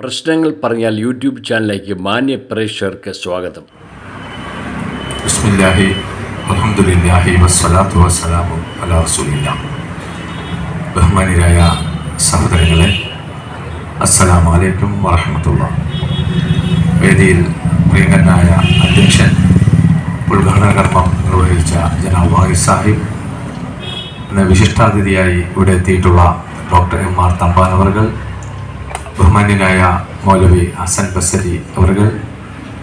പ്രശ്നങ്ങൾ പറഞ്ഞാൽ യൂട്യൂബ് ചാനലിലേക്ക് മാന്യ പ്രേക്ഷകർക്ക് സ്വാഗതം. ബഹുമാനിരായ സഹോദരങ്ങളെ അസ്സലാമു അലൈക്കും വറഹമത്തുള്ള. വേദിയിൽ പ്രിയങ്കരനായ അധ്യക്ഷൻ ഉദ്ഘാടന കർമ്മം നിർവഹിച്ച ജനാബ് വാഹിദ് സാഹിബ് എന്ന വിശിഷ്ടാതിഥിയായി ഇവിടെ എത്തിയിട്ടുള്ള ഡോക്ടർ എം ആർ തമ്പാൻ അവർകൾ ബഹുമാന്യനായ മൗലവി ഹസൻ ബസരി അവർകൾ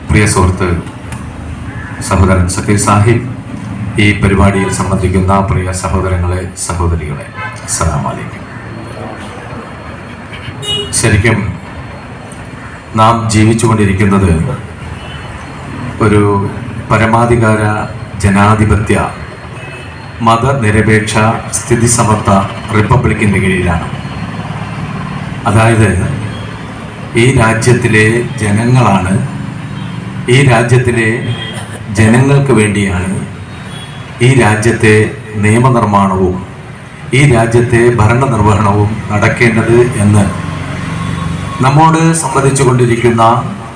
പ്രിയ സുഹൃത്ത് സഹോദരൻ സക്കീർ സാഹിബ് ഈ പരിപാടിയിൽ സംബന്ധിക്കുന്ന പ്രിയ സഹോദരങ്ങളെ സഹോദരികളെ അസ്സലാമു അലൈക്കും ശരിക്കും നാം ജീവിച്ചുകൊണ്ടിരിക്കുന്നത് ഒരു പരമാധികാര ജനാധിപത്യ മതനിരപേക്ഷ സ്ഥിതിസമത്വ റിപ്പബ്ലിക്കിന്റെ കീഴിലാണ്. അതായത് ഈ രാജ്യത്തിലെ ജനങ്ങളാണ് ഈ രാജ്യത്തിലെ ജനങ്ങൾക്ക് വേണ്ടിയാണ് ഈ രാജ്യത്തെ നിയമനിർമ്മാണവും ഈ രാജ്യത്തെ ഭരണ നിർവഹണവും നടക്കേണ്ടത് എന്ന് നമ്മോട് സംബന്ധിച്ചു കൊണ്ടിരിക്കുന്ന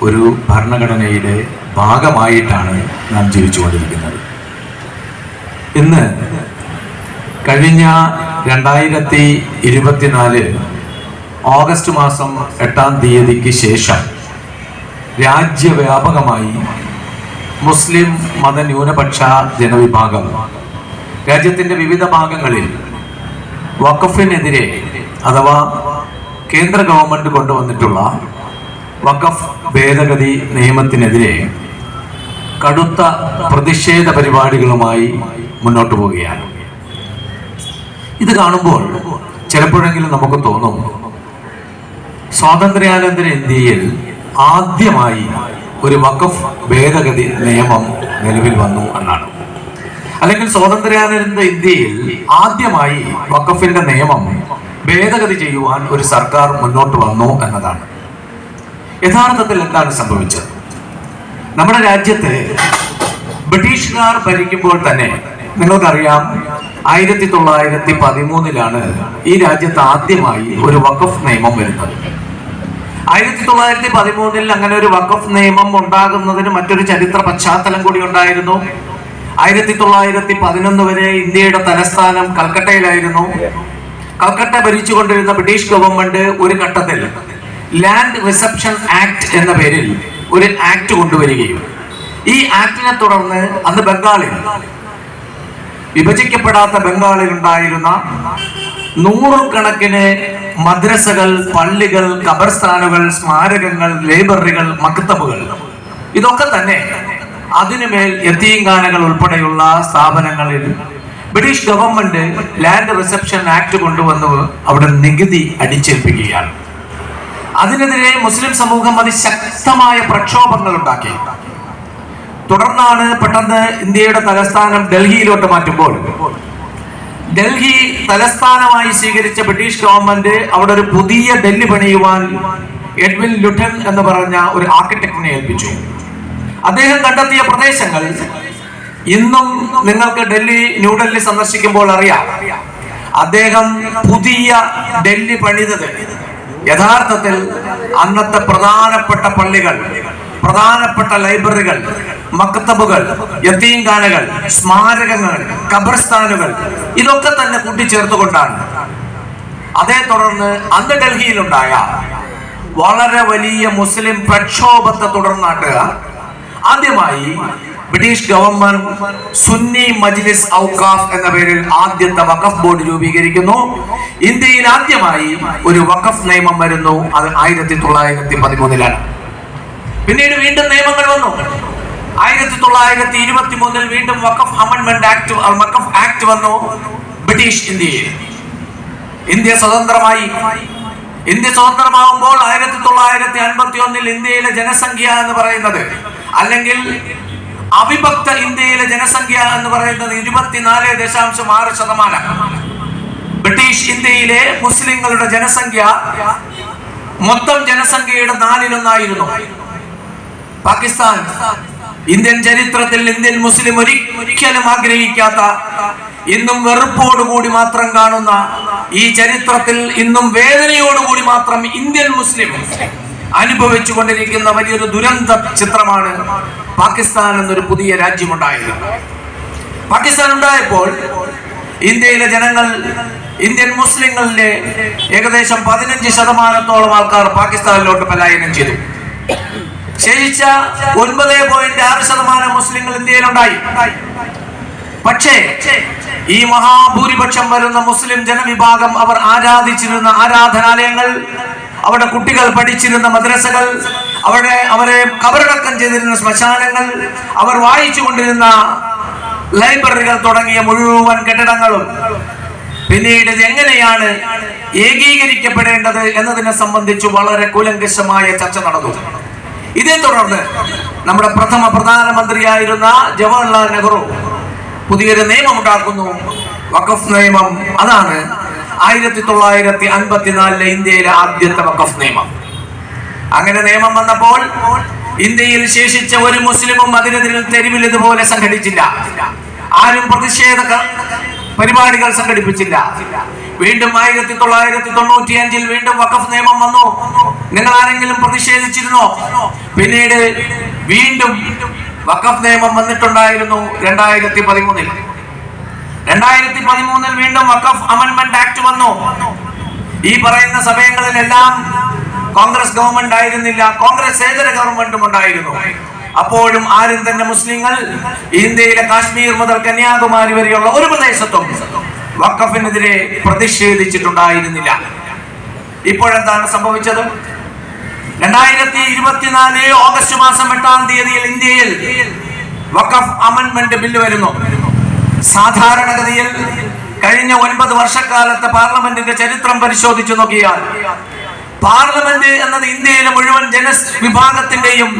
ഒരു ഭരണഘടനയുടെ ഭാഗമായിട്ടാണ് നാം ജീവിച്ചുകൊണ്ടിരിക്കുന്നത് ഇന്ന് കഴിഞ്ഞ രണ്ടായിരത്തി ഇരുപത്തിനാല് ഓഗസ്റ്റ് മാസം എട്ടാം തീയതിക്ക് ശേഷം രാജ്യവ്യാപകമായി മുസ്ലിം മതന്യൂനപക്ഷ ജനവിഭാഗം രാജ്യത്തിന്റെ വിവിധ ഭാഗങ്ങളിൽ വഖഫിനെതിരെ അഥവാ കേന്ദ്ര ഗവൺമെന്റ് കൊണ്ടുവന്നിട്ടുള്ള വഖഫ് ഭേദഗതി നിയമത്തിനെതിരെ കടുത്ത പ്രതിഷേധ പരിപാടികളുമായി മുന്നോട്ട് പോവുകയാണ്. ഇത് കാണുമ്പോൾ ചിലപ്പോഴെങ്കിലും നമുക്ക് തോന്നും സ്വാതന്ത്ര്യാനന്തര ഇന്ത്യയിൽ ആദ്യമായി ഒരു വഖഫ് ഭേദഗതി നിയമം നിലവിൽ വന്നു എന്നാണ്. അല്ലെങ്കിൽ സ്വാതന്ത്ര്യാനന്തര ഇന്ത്യയിൽ ആദ്യമായി വഖഫിന്റെ നിയമം ഭേദഗതി ചെയ്യുവാൻ ഒരു സർക്കാർ മുന്നോട്ട് വന്നു എന്നതാണ്. യഥാർത്ഥത്തിൽ എന്താണ് സംഭവിച്ചത്? നമ്മുടെ രാജ്യത്തെ ബ്രിട്ടീഷുകാർ ഭരിക്കുമ്പോൾ തന്നെ നിങ്ങൾക്കറിയാം ആയിരത്തി തൊള്ളായിരത്തി പതിമൂന്നിലാണ് ഈ രാജ്യത്ത് ആദ്യമായി ഒരു വഖഫ് നിയമം വരുന്നത്. ആയിരത്തി തൊള്ളായിരത്തി പതിമൂന്നിൽ അങ്ങനെ ഒരു വഖഫ് നിയമം ഉണ്ടാകുന്നതിന് മറ്റൊരു ചരിത്ര പശ്ചാത്തലം കൂടി ഉണ്ടായിരുന്നു. ആയിരത്തി തൊള്ളായിരത്തി പതിനൊന്ന് വരെ ഇന്ത്യയുടെ തലസ്ഥാനം കൽക്കട്ടയിലായിരുന്നു. കൽക്കട്ട ഭരിച്ചുകൊണ്ടിരുന്ന ബ്രിട്ടീഷ് ഗവൺമെന്റ് ഒരു ഘട്ടത്തിൽ ലാൻഡ് റിസപ്ഷൻ ആക്ട് എന്ന പേരിൽ ഒരു ആക്ട് കൊണ്ടുവരികയും ഈ ആക്ടിനെ തുടർന്ന് അന്ന് ബംഗാളിൽ വിഭജിക്കപ്പെടാത്ത ബംഗാളിൽ ഉണ്ടായിരുന്ന നൂറുകണക്കിന് മദ്രസകൾ പള്ളികൾ കബർസ്ഥാനുകൾ സ്മാരകങ്ങൾ ലൈബ്രറികൾ മക്തബുകൾ. ഇതൊക്കെ തന്നെ അതിനുമേൽ എത്തീങ്കാനകൾ ഉൾപ്പെടെയുള്ള സ്ഥാപനങ്ങളിൽ British government land reception act കൊണ്ടുവന്ന് അവിടെ നികുതി അടിച്ചേൽപ്പിക്കുകയാണ്. അതിനെതിരെ മുസ്ലിം സമൂഹം അതിശക്തമായ പ്രക്ഷോഭങ്ങൾ ഉണ്ടാക്കി തുടർന്നാണ് പെട്ടെന്ന് ഇന്ത്യയുടെ തലസ്ഥാനം ഡൽഹിയിലോട്ട് മാറ്റുമ്പോൾ. ഡൽഹി തലസ്ഥാനമായി സ്വീകരിച്ച ബ്രിട്ടീഷ് ഗവൺമെന്റ് അവിടെ ഒരു പുതിയ ഡൽഹി പണിയുവാൻ എഡ്വിൻ ലുട്ടൻ എന്ന് പറഞ്ഞ ഒരു ആർക്കിടെക്ടിനെ ഏൽപ്പിച്ചു. അദ്ദേഹം കണ്ടെത്തിയ പ്രദേശങ്ങൾ ഇന്നും നിങ്ങൾക്ക് ഡൽഹി ന്യൂഡൽഹി സന്ദർശിക്കുമ്പോൾ അറിയാം. അദ്ദേഹം പുതിയ ഡൽഹി പണിതത്. യഥാർത്ഥത്തിൽ അന്നത്തെ പ്രധാനപ്പെട്ട പള്ളികൾ പ്രധാനപ്പെട്ട ലൈബ്രറികൾ മക്തബുകൾ യത്തീംഖാനകൾ സ്മാരകങ്ങൾ ഖബർസ്ഥാനുകൾ ഇതൊക്കെ തന്നെ കൂട്ടിച്ചേർത്തുകൊണ്ടാണ്. അതേ തുടർന്ന് അന്ന് ഡൽഹിയിലുണ്ടായ വളരെ വലിയ മുസ്ലിം പ്രക്ഷോഭത്തെ തുടർന്നാട്ട് ആദ്യമായി ബ്രിട്ടീഷ് ഗവൺമെന്റ് സുന്നി മജ്ലിസ് ഔക്കാഫ് എന്ന പേരിൽ ആദ്യത്തെ വഖഫ് ബോർഡ് രൂപീകരിക്കുന്നു. ഇന്ത്യയിൽ ആദ്യമായി ഒരു വഖഫ് നിയമം വരുന്നു. അത് ആയിരത്തി തൊള്ളായിരത്തി പതിമൂന്നിലാണ്. പിന്നീട് വീണ്ടും നിയമങ്ങൾ വന്നു. ആയിരത്തി തൊള്ളായിരത്തി ഇരുപത്തി മൂന്നിൽ വീണ്ടും വഖഫ് അമൻമെന്റ് ആക്ട് വഖഫ് ആക്ട് വന്നു ബ്രിട്ടീഷ് ഇന്ത്യയിൽ. ഇന്ത്യ സ്വതന്ത്രമായി. ഇന്ത്യ സ്വതന്ത്രമാകുമ്പോൾ ആയിരത്തി തൊള്ളായിരത്തി അൻപത്തി ഒന്നിൽ ഇന്ത്യയിലെ ജനസംഖ്യ എന്ന് പറയുന്നത് അല്ലെങ്കിൽ അവിഭക്ത ഇന്ത്യയിലെ ജനസംഖ്യ എന്ന് പറയുന്നത് ഇരുപത്തിനാല് ദശാംശം ആറ് ശതമാനം. ബ്രിട്ടീഷ് ഇന്ത്യയിലെ മുസ്ലിങ്ങളുടെ ജനസംഖ്യ മൊത്തം ജനസംഖ്യയുടെ നാലിലൊന്നായിരുന്നു. പാകിസ്ഥാൻ ഇന്ത്യൻ ചരിത്രത്തിൽ ഇന്ത്യൻ മുസ്ലിം ഒരി ഒരിക്കലും ആഗ്രഹിക്കാത്ത ഇന്നും വെറുപ്പോടുകൂടി മാത്രം കാണുന്ന ഈ ചരിത്രത്തിൽ ഇന്നും വേദനയോടുകൂടി മാത്രം ഇന്ത്യൻ മുസ്ലിം അനുഭവിച്ചു കൊണ്ടിരിക്കുന്ന വലിയൊരു ദുരന്ത ചിത്രമാണ് പാകിസ്ഥാൻ എന്നൊരു പുതിയ രാജ്യമുണ്ടായത്. പാകിസ്ഥാൻ ഉണ്ടായപ്പോൾ ഇന്ത്യയിലെ ജനങ്ങൾ ഇന്ത്യൻ മുസ്ലിങ്ങളിലെ ഏകദേശം പതിനഞ്ച് ശതമാനത്തോളം ആൾക്കാർ പാകിസ്ഥാനിലോട്ട് പലായനം ചെയ്തു. ശേഷിച്ച ഒൻപത് പോയിന്റ് ആറ് ശതമാനം മുസ്ലിങ്ങൾ ഇന്ത്യയിലുണ്ടായി പക്ഷേ ഈ മഹാഭൂരിപക്ഷം വരുന്ന മുസ്ലിം ജനവിഭാഗം അവർ ആരാധിച്ചിരുന്ന ആരാധനാലയങ്ങൾ അവിടെ കുട്ടികൾ പഠിച്ചിരുന്ന മദ്രസകൾ അവിടെ അവരെ കബറടക്കം ചെയ്തിരുന്ന ശ്മശാനങ്ങൾ അവർ വായിച്ചു കൊണ്ടിരുന്ന ലൈബ്രറികൾ തുടങ്ങിയ മുഴുവൻ കെട്ടിടങ്ങളും പിന്നീട് ഇത് എങ്ങനെയാണ് ഏകീകരിക്കപ്പെടേണ്ടത് എന്നതിനെ സംബന്ധിച്ച് വളരെ കൂലങ്കശമായ ചർച്ച നടന്നു. ഇതേ തുടർന്ന് നമ്മുടെ പ്രഥമ പ്രധാനമന്ത്രിയായിരുന്ന ജവഹർലാൽ നെഹ്റു പുതിയൊരു നിയമം ഉണ്ടാക്കുന്നു. വഖഫ് നിയമം. അതാണ് ആയിരത്തി തൊള്ളായിരത്തി അൻപത്തിനാലിലെ ഇന്ത്യയിലെ ആദ്യത്തെ വഖഫ് നിയമം. അങ്ങനെ നിയമം വന്നപ്പോൾ ഇന്ത്യയിൽ ശേഷിച്ച ഒരു മുസ്ലിമും അതിനെതിരെ തെരുവിൽ ഇതുപോലെ സംഘടിച്ചില്ല. ആരും പ്രതിഷേധ പരിപാടികൾ സംഘടിപ്പിച്ചില്ല. വീണ്ടും ആയിരത്തി തൊള്ളായിരത്തി തൊണ്ണൂറ്റി അഞ്ചിൽ വീണ്ടും വഖഫ് നിയമം വന്നു. നിങ്ങൾ ആരെങ്കിലും പ്രതിഷേധിച്ചിരുന്നോ? പിന്നീട് വീണ്ടും വഖഫ് നിയമം വന്നിട്ടുണ്ടായിരുന്നു രണ്ടായിരത്തി പതിമൂന്നിൽ. രണ്ടായിരത്തി പതിമൂന്നിൽ വീണ്ടും വഖഫ് അമൻമെന്റ് ആക്ട് വന്നു. ഈ പറയുന്ന സമയങ്ങളിലെല്ലാം കോൺഗ്രസ് ഗവൺമെന്റ് ആയിരുന്നില്ല. കോൺഗ്രസ് ഏതര ഗവൺമെന്റും ഉണ്ടായിരുന്നു. അപ്പോഴും ആരും തന്നെ മുസ്ലിങ്ങൾ ഇന്ത്യയിലെ കാശ്മീർ മുതൽ കന്യാകുമാരി വരെയുള്ള ഒരു പ്രദേശത്തും വഖഫിനെതിരെ പ്രതിഷേധിച്ചിട്ടുണ്ടായിരുന്നില്ല. ഇപ്പോഴെന്താണ് സംഭവിച്ചത്? രണ്ടായിരത്തി ഇരുപത്തിനാല് ഓഗസ്റ്റ് മാസം എട്ടാം തീയതിയിൽ ഇന്ത്യയിൽ വഖഫ് അമെന്റ്മെന്റ് ബില്ല് വരുന്നു. സാധാരണഗതിയിൽ കഴിഞ്ഞ ഒൻപത് വർഷക്കാലത്തെ പാർലമെന്റിന്റെ ചരിത്രം പരിശോധിച്ചു നോക്കിയാൽ പാർലമെന്റ് എന്നത് ഇന്ത്യയിലെ മുഴുവൻ ജന വിഭാഗത്തിന്റെയും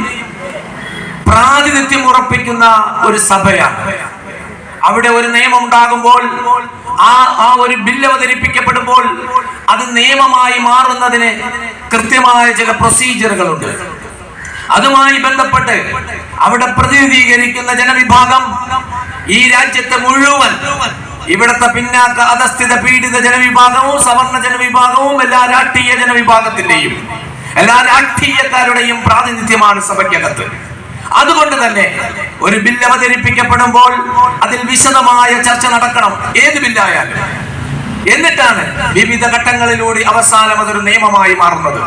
പ്രാതിനിധ്യം ഉറപ്പിക്കുന്ന ഒരു സഭയാണ്. അവിടെ ഒരു നിയമം ഉണ്ടാകുമ്പോൾ ആ ആ ഒരു ബില്ല് അവതരിപ്പിക്കപ്പെടുമ്പോൾ അത് നിയമമായി മാറുന്നതിന് കൃത്യമായ ചില പ്രൊസീജിയറുകളുണ്ട്. അതുമായി ബന്ധപ്പെട്ട് അവിടെ പ്രതിനിധീകരിക്കുന്ന ജനവിഭാഗം ഈ രാജ്യത്തെ മുഴുവൻ ഇവിടുത്തെ പിന്നാക്ക അധസ്ഥിത പീഡിത ജനവിഭാഗവും സവർണ ജനവിഭാഗവും എല്ലാ രാഷ്ട്രീയ ജനവിഭാഗത്തിന്റെയും എല്ലാ രാഷ്ട്രീയക്കാരുടെയും പ്രാതിനിധ്യമാണ് സഭയ്ക്കകത്ത്. അതുകൊണ്ട് തന്നെ ഒരു ബില്ല് അവതരിപ്പിക്കപ്പെടുമ്പോൾ അതിൽ വിശദമായ ചർച്ച നടക്കണം. ഏത് ബില്ലായാലും. എന്നിട്ടാണ് വിവിധ ഘട്ടങ്ങളിലൂടെ അവസാനം അതൊരു നിയമമായി മാറുന്നത്.